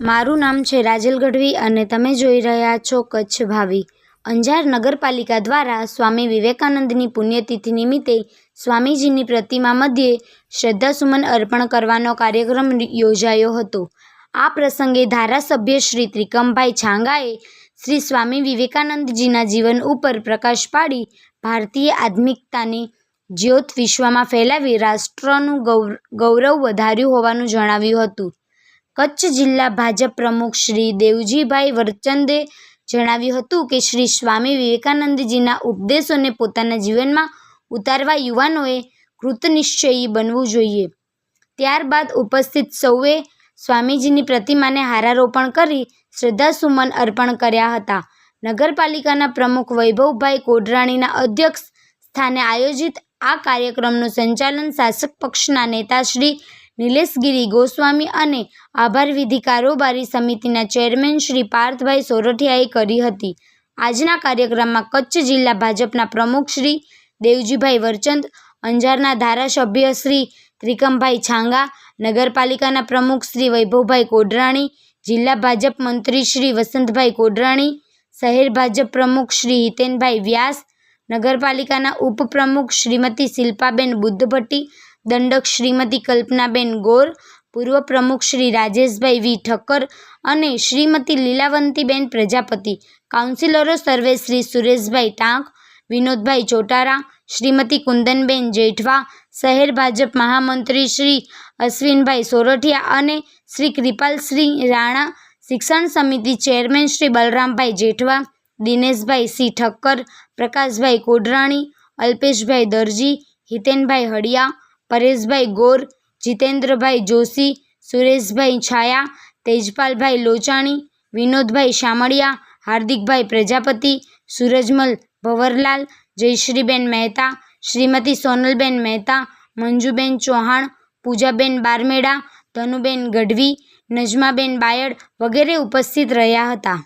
મારું નામ છે રાજલ ગઢવી અને તમે જોઈ રહ્યા છો કચ્છ ભાવી. અંજાર નગરપાલિકા દ્વારા સ્વામી વિવેકાનંદની પુણ્યતિથિ નિમિત્તે સ્વામીજીની પ્રતિમા મધ્યે શ્રદ્ધાસુમન અર્પણ કરવાનો કાર્યક્રમ યોજાયો હતો. આ પ્રસંગે ધારાસભ્ય શ્રી ત્રિકમભાઈ છાંગાએ શ્રી સ્વામી વિવેકાનંદજીના જીવન ઉપર પ્રકાશ પાડી ભારતીય આધ્યાત્મિકતાની જ્યોત વિશ્વમાં ફેલાવી રાષ્ટ્રનું ગૌર- ગૌરવ વધાર્યું હોવાનું જણાવ્યું હતું. કચ્છ જિલ્લા ભાજપ પ્રમુખ શ્રી દેવજીભાઈ વરચંદે જણાવ્યું હતું કે શ્રી સ્વામી વિવેકાનંદજીના ઉપદેશોને પોતાના જીવનમાં ઉતારવા યુવાનોએ કૃતનિશ્ચયી બનવું જોઈએ. ત્યારબાદ ઉપસ્થિત સૌએ સ્વામીજીની પ્રતિમાને હારારોપણ કરી શ્રદ્ધાસુમન અર્પણ કર્યા હતા. નગરપાલિકાના પ્રમુખ વૈભવભાઈ કોડરાણીના અધ્યક્ષ સ્થાને આયોજિત આ કાર્યક્રમનું સંચાલન શાસક પક્ષના નેતા શ્રી નિલેશગીરી ગોસ્વામી અને આભાર વિધિ કારોબારી સમિતિના ચેરમેન શ્રી પાર્થભાઈ સોરઠિયાએ કરી હતી. આજના કાર્યક્રમમાં કચ્છ જિલ્લા ભાજપના પ્રમુખ શ્રી દેવજીભાઈ વરચંદ, અંજારના ધારાસભ્ય શ્રી ત્રિકમભાઈ છાંગા, નગરપાલિકાના પ્રમુખ શ્રી વૈભવભાઈ કોડરાણી, જિલ્લા ભાજપ મંત્રી શ્રી વસંતભાઈ કોડરાણી, શહેર ભાજપ પ્રમુખ શ્રી હિતેનભાઈ વ્યાસ, નગરપાલિકાના ઉપપ્રમુખ શ્રીમતી શિલ્પાબેન બુદ્ધભટ્ટી દંડક શ્રીમતી કલ્પનાબેન ગોર, પૂર્વ પ્રમુખ શ્રી રાજેશભાઈ વી. ઠક્કર અને શ્રીમતી લીલાવંતીબેન પ્રજાપતિ. કાઉન્સિલરો સર્વે શ્રી સુરેશભાઈ ટાંક, વિનોદભાઈ ચોટારા, શ્રીમતી કુંદનબેન જેઠવા, શહેર ભાજપ મહામંત્રી શ્રી અશ્વિનભાઈ સોરઠિયા અને શ્રી કૃપાલશ્રી રાણા, શિક્ષણ સમિતિ ચેરમેન શ્રી બલરામભાઈ જેઠવા, દિનેશભાઈ સી. ઠક્કર, પ્રકાશભાઈ કોડરાણી, અલ્પેશભાઈ દરજી, હિતેનભાઈ હડિયા પરેશભાઈ ગોર, જીતેન્દ્રભાઈ જોશી, સુરેશભાઈ છાયા, તેજપાલભાઈ લોચાણી, વિનોદભાઈ શામળિયા, હાર્દિકભાઈ પ્રજાપતિ, સૂરજમલ ભવરલાલ, જયશ્રીબેન મહેતા, શ્રીમતી સોનલબેન મહેતા, મંજુબેન ચૌહાણ, પૂજાબેન બારમેડા, ધનુબેન ગઢવી, નજમાબેન બાયડ વગેરે ઉપસ્થિત રહ્યા હતા.